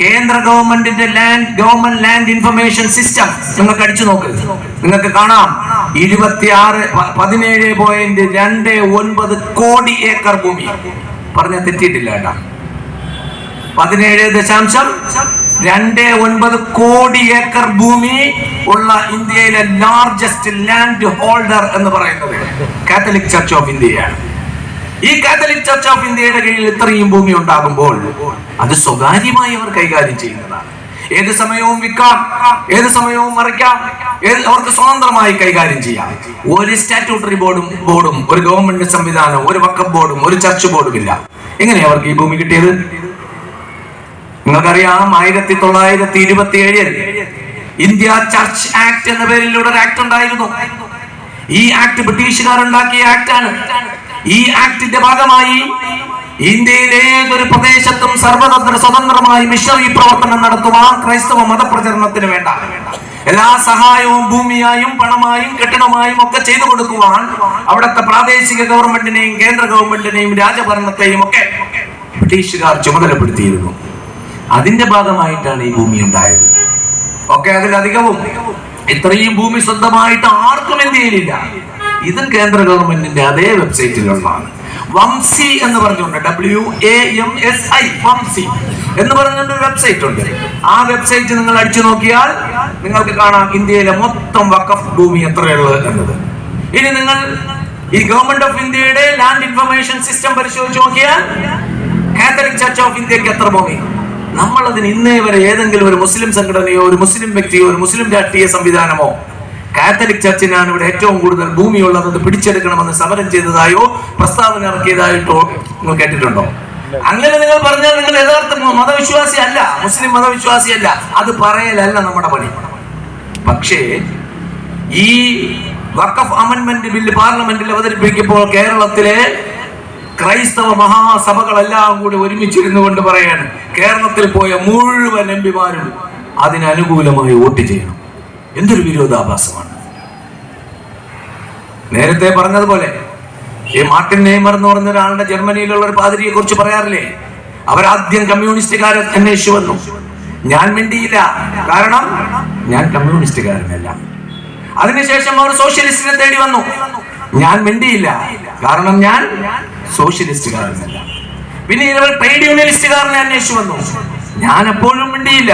കേന്ദ്ര ഗവൺമെന്റിന്റെ land government land information system നിങ്ങൾക്ക് അടിച്ചു നോക്ക്. നിങ്ങൾക്ക് കാണാം. ഇരുപത്തിയാറ് പതിനേഴ് പോയിന്റ് രണ്ട് ഒൻപത് കോടി ഏക്കർ ഭൂമി. പറഞ്ഞ തെറ്റിയിട്ടില്ല കേട്ടാ. പതിനേഴ് ദശാംശം രണ്ട് ഒൻപത് കോടി ഏക്കർ ഭൂമി ഉള്ള ഇന്ത്യയിലെ ലാർജസ്റ്റ് ലാൻഡ് ഹോൾഡർ എന്ന് പറയുന്നത് കാത്തലിക് ചർച്ച് ഓഫ് ഇന്ത്യയാണ് ഈ കാത്തലിക് ചർച്ച് ഓഫ് ഇന്ത്യയുടെ കീഴിൽ ഇത്രയും ഭൂമി ഉണ്ടാകുമ്പോൾ അത് സ്വകാര്യമായി അവർ കൈകാര്യം ചെയ്യുന്നതാണ്. ഏത് സമയവും വിൽക്കാം ഏത് സമയവും മറിക്കാം അവർക്ക് സ്വതന്ത്രമായി കൈകാര്യം ചെയ്യാം. ഒരു സ്റ്റാറ്റ്യൂട്ടറി ബോർഡും ബോർഡും ഒരു ഗവൺമെന്റ് സംവിധാനവും ഒരു വക്കപ്പ് ബോർഡും ഒരു ചർച്ച് ബോർഡും ഇല്ല എങ്ങനെ അവർക്ക് ഈ ഭൂമി കിട്ടിയത്? നിങ്ങൾക്കറിയാം ആയിരത്തി തൊള്ളായിരത്തി ഇരുപത്തി ഏഴിൽ ഇന്ത്യ ചർച്ച് ആക്ട് എന്ന പേരിലൂടെ ഒരു ആക്ട് ഉണ്ടായിരുന്നു. ഈ ആക്ട് ബ്രിട്ടീഷുകാർ ഉണ്ടാക്കിയ ആക്ട് ആണ്. ഈ ആക്ടിന്റെ ഭാഗമായി ഇന്ത്യയിലെ ഏതൊരു പ്രദേശത്തും സർവതന്ത്ര സ്വതന്ത്രമായി മിഷണറി പ്രവർത്തനം നടത്തുവാൻ ക്രൈസ്തവ മതപ്രചരണത്തിന് വേണ്ട. എല്ലാ സഹായവും ഭൂമിയായും പണമായും കെട്ടിടമായും ഒക്കെ ചെയ്തു കൊടുക്കുവാൻ അവിടുത്തെ പ്രാദേശിക ഗവൺമെന്റിനെയും കേന്ദ്ര ഗവൺമെന്റിനെയും രാജഭരണത്തെയും ഒക്കെ ബ്രിട്ടീഷുകാർ ചുമതലപ്പെടുത്തിയിരുന്നു. അതിന്റെ ഭാഗമായിട്ടാണ് ഈ ഭൂമി ഉണ്ടായത്. ഒക്കെ അതിലധികവും. ഇത്രയും ഭൂമി സ്വന്തമായിട്ട് ആർക്കും ഇന്ത്യയിലില്ല ഇതും കേന്ദ്ര ഗവൺമെന്റിന്റെ അതേ വെബ്സൈറ്റിലുള്ളതാണ്. വംസി എന്ന് പറഞ്ഞുകൊണ്ട് W A M S I വംസി എന്ന് പറഞ്ഞുകൊണ്ട് ഒരു വെബ്സൈറ്റ് ഉണ്ട് ആ വെബ്സൈറ്റ് നിങ്ങൾ അടിച്ചു നോക്കിയാൽ നിങ്ങൾക്ക് കാണാം ഇന്ത്യയിലെ മൊത്തം വക്കഫ് ഭൂമി എത്രയുള്ളത് എന്നത്. ഇനി നിങ്ങൾ ഈ ഗവൺമെന്റ് ഓഫ് ഇന്ത്യയുടെ ലാൻഡ് ഇൻഫർമേഷൻ സിസ്റ്റം പരിശോധിച്ച് നോക്കിയാൽ കാത്തലിക് ചർച്ച് ഓഫ് ഇന്ത്യയ്ക്ക് എത്ര ഭൂമി? നമ്മൾ അതിന് ഇന്നേ വരെ ഏതെങ്കിലും ഒരു മുസ്ലിം സംഘടനയോ ഒരു മുസ്ലിം വ്യക്തിയോ ഒരു മുസ്ലിം രാഷ്ട്രീയ സംവിധാനമോ കാത്തലിക് ചർച്ചിനാണ് ഇവിടെ ഏറ്റവും കൂടുതൽ ഭൂമിയുള്ളത്. അത് പിടിച്ചെടുക്കണമെന്ന് സമരം ചെയ്തതായോ പ്രസ്താവന ഇറക്കിയതായിട്ടോ നിങ്ങൾ കേട്ടിട്ടുണ്ടോ? അങ്ങനെ നിങ്ങൾ പറഞ്ഞാൽ നിങ്ങൾ യഥാർത്ഥ മതവിശ്വാസി അല്ല മുസ്ലിം മതവിശ്വാസി അല്ല. അത് പറയലല്ല നമ്മുടെ പണി. പക്ഷേ ഈ വഖഫ് അമൻമെന്റ് ബില്ല് പാർലമെന്റിൽ അവതരിപ്പിക്കുമ്പോൾ കേരളത്തിലെ ക്രൈസ്തവ മഹാസഭകളെല്ലാം കൂടി ഒരുമിച്ചിരുന്നു കൊണ്ട് പറയാണ് കേരളത്തിൽ പോയ മുഴുവൻ എം പിമാരും അതിനനുകൂലമായി വോട്ട് ചെയ്യണം. എന്തൊരു വിരോധാഭാസമാണ്. നേരത്തെ പറഞ്ഞതുപോലെ ഈ മാർട്ടിൻ നെയ്മർ എന്ന് പറഞ്ഞ ഒരാളുടെ ജർമ്മനിയിലുള്ള ഒരു പാതിരിയെ കുറിച്ച് പറയാറില്ലേ? അവരാദ്യം കമ്മ്യൂണിസ്റ്റുകാരെ അന്വേഷിച്ചു വന്നു. ഞാൻ മിണ്ടിയില്ല. കാരണം ഞാൻ കമ്മ്യൂണിസ്റ്റുകാരനല്ല. അതിനുശേഷം അവർ സോഷ്യലിസ്റ്റിനെ തേടി വന്നു. ഞാൻ മിണ്ടിയില്ല. കാരണം ഞാൻ സോഷ്യലിസ്റ്റുകാരനല്ല. പിന്നെ ഇവർ ട്രേഡ് യൂണിയനിസ്റ്റുകാരനെ അന്വേഷിച്ചു വന്നു. ഞാൻ എപ്പോഴും മിണ്ടിയില്ല.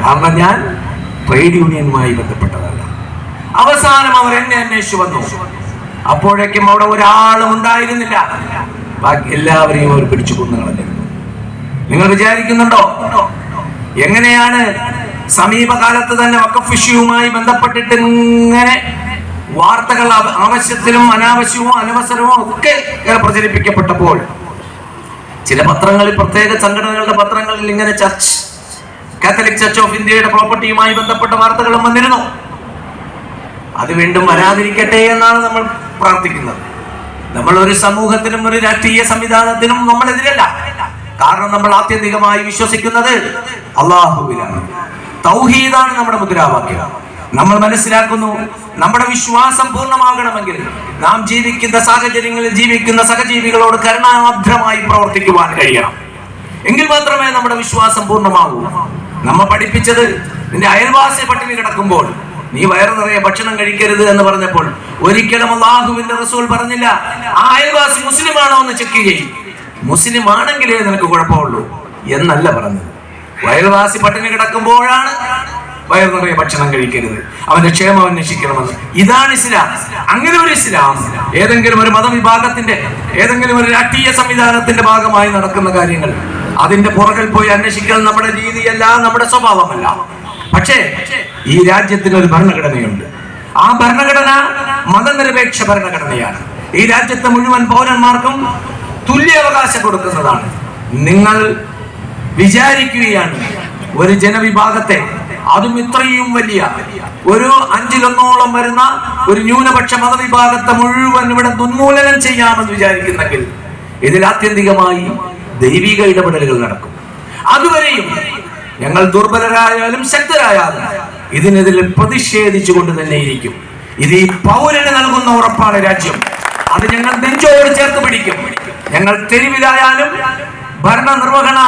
കാരണം ഞാൻ ട്രേഡ് യൂണിയനുമായി ബന്ധപ്പെട്ടതല്ല. അവസാനം അവർ എന്നെ അന്വേഷിച്ചു വന്നു. അപ്പോഴേക്കും അവിടെ ഒരാളും ഉണ്ടായിരുന്നില്ല. ബാക്കി എല്ലാവരെയും അവർ പിടിച്ചു കൊന്നു കളഞ്ഞിരുന്നു. നിങ്ങൾ വിചാരിക്കുന്നുണ്ടോ? എങ്ങനെയാണ് സമീപകാലത്ത് തന്നെ വഖഫ് വിഷയവുമായി ബന്ധപ്പെട്ടിട്ട് ഇങ്ങനെ വാർത്തകൾ ആവ- ആവശ്യത്തിലും അനാവശ്യവും അനവസരവും ഒക്കെ ഇങ്ങനെ പ്രചരിപ്പിക്കപ്പെട്ടപ്പോൾ ചില പത്രങ്ങളിൽ പ്രത്യേക സംഘടനകളുടെ പത്രങ്ങളിൽ ഇങ്ങനെ ചർച്ച് കാത്തലിക് ചർച്ച് ഓഫ് ഇന്ത്യയുടെ പ്രോപ്പർട്ടിയുമായി ബന്ധപ്പെട്ട വാർത്തകളും വന്നിരുന്നു. അത് വീണ്ടും വരാതിരിക്കട്ടെ എന്നാണ് നമ്മൾ പ്രാർത്ഥിക്കുന്നത്. നമ്മൾ ഒരു സമൂഹത്തിനും ഒരു രാഷ്ട്രീയ സംവിധാനത്തിനും നമ്മളെതിരല്ല. കാരണം നമ്മൾ ആത്യന്തികമായി വിശ്വസിക്കുന്നത് അള്ളാഹുവിലാണ്. തൗഹീദാണ് നമ്മുടെ മുദ്രാവാക്യം. നമ്മൾ മനസ്സിലാക്കുന്നു നമ്മുടെ വിശ്വാസം പൂർണമാകണമെങ്കിൽ നാം ജീവിക്കുന്ന സാഹചര്യങ്ങളിൽ ജീവിക്കുന്ന സഹജീവികളോട് കരുണാഭ്രമായി പ്രവർത്തിക്കുവാൻ കഴിയണം. എങ്കിൽ മാത്രമേ നമ്മുടെ വിശ്വാസം പൂർണമാകൂ. നമ്മ പഠിപ്പിച്ചത് നിന്റെ അയൽവാസി പട്ടിണി കിടക്കുമ്പോൾ. നീ വയറു നിറയെ ഭക്ഷണം കഴിക്കരുത് എന്ന് പറഞ്ഞപ്പോൾ ഒരിക്കലും അള്ളാഹുവിന്റെ റസൂൽ പറഞ്ഞില്ല ആ അയൽവാസി മുസ്ലിമാണോ എന്ന് ചെക്ക് ചെയ്യും. മുസ്ലിം ആണെങ്കിലേ നിനക്ക് കുഴപ്പമുള്ളൂ എന്നല്ല പറഞ്ഞത്. അയൽവാസി പട്ടിണി കിടക്കുമ്പോഴാണ് വയറു നിറയെ ഭക്ഷണം കഴിക്കരുത്. അവന്റെ ക്ഷേമം അന്വേഷിക്കണമെന്ന്. ഇതാണ് ഇസ്ലാം. അങ്ങനെ ഒരു ഇസ്ലാം ഏതെങ്കിലും ഒരു മതവിഭാഗത്തിന്റെ ഏതെങ്കിലും ഒരു രാഷ്ട്രീയ സംവിധാനത്തിന്റെ ഭാഗമായി നടക്കുന്ന കാര്യങ്ങൾ അതിന്റെ പുറകിൽ പോയി അന്വേഷിക്കൽ നമ്മുടെ രീതിയല്ല നമ്മുടെ സ്വഭാവമല്ല. പക്ഷേ ഈ രാജ്യത്തിന് ഒരു ഭരണഘടനയുണ്ട്. ആ ഭരണഘടന മതനിരപേക്ഷ ഭരണഘടനയാണ്. ഈ രാജ്യത്തെ മുഴുവൻ പൗരന്മാർക്കും തുല്യ അവകാശം കൊടുക്കുന്നതാണ്. നിങ്ങൾ വിചാരിക്കുകയാണ് ഒരു ജനവിഭാഗത്തെ അതും ഇത്രയും വലിയ ഒരു അഞ്ചിലൊന്നോളം വരുന്ന ഒരു ന്യൂനപക്ഷ മതവിഭാഗത്തെ മുഴുവൻ ഇവിടെ ഉന്മൂലനം ചെയ്യാമെന്ന് വിചാരിക്കുന്നെങ്കിൽ ഇതിൽ ആത്യന്തികമായി ദൈവിക ഇടപെടലുകൾ നടക്കും. അതുവരെയും ഞങ്ങൾ ദുർബലരായാലും ശക്തരായാലും ഇതിനെതിരെ പ്രതിഷേധിച്ചുകൊണ്ട് തന്നെ ഇരിക്കും. ഇത് ഈ പൗരന് നൽകുന്ന ഉറപ്പാണ് രാജ്യം. അത് ഞങ്ങൾ നെഞ്ചോട് ചേർത്ത് പിടിക്കും. ഞങ്ങൾ തെരുവിലായാലും ഭരണ നിർവഹണ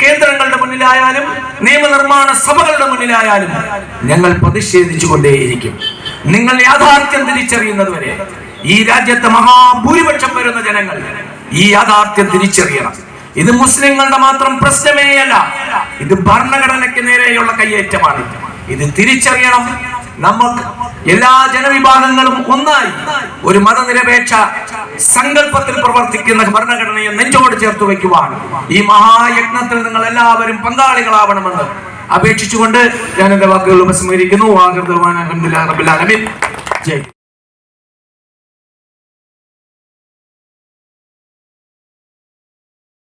കേന്ദ്രങ്ങളുടെ മുന്നിലായാലും നിയമനിർമ്മാണ സഭകളുടെ മുന്നിലായാലും ഞങ്ങൾ പ്രതിഷേധിച്ചു കൊണ്ടേയിരിക്കും നിങ്ങൾ യാഥാർത്ഥ്യം തിരിച്ചറിയുന്നത് വരെ ഈ രാജ്യത്തെ മഹാഭൂരിപക്ഷം വരുന്ന ജനങ്ങൾ ഈ യാഥാർത്ഥ്യം തിരിച്ചറിയണം. ഇത് മുസ്ലിങ്ങളുടെ മാത്രം പ്രശ്നമേയല്ല ഇത് ഭരണഘടനയ്ക്ക് നേരെയുള്ള കയ്യേറ്റമാണ്. ഇത് തിരിച്ചറിയണം. നമുക്ക് എല്ലാ ജനവിഭാഗങ്ങളും ഒന്നായി ഒരു മതനിരപേക്ഷ സങ്കല്പത്തിൽ പ്രവർത്തിക്കുന്ന ഭരണഘടനയെ നെഞ്ചോട് ചേർത്ത് വയ്ക്കുവാൻ ഈ മഹായജ്ഞത്തിൽ നിങ്ങൾ എല്ലാവരും പങ്കാളികളാവണമെന്ന് അപേക്ഷിച്ചുകൊണ്ട് ഞാൻ എന്റെ വാക്കുകൾ ഉപസംഹരിക്കുന്നു. ജയ്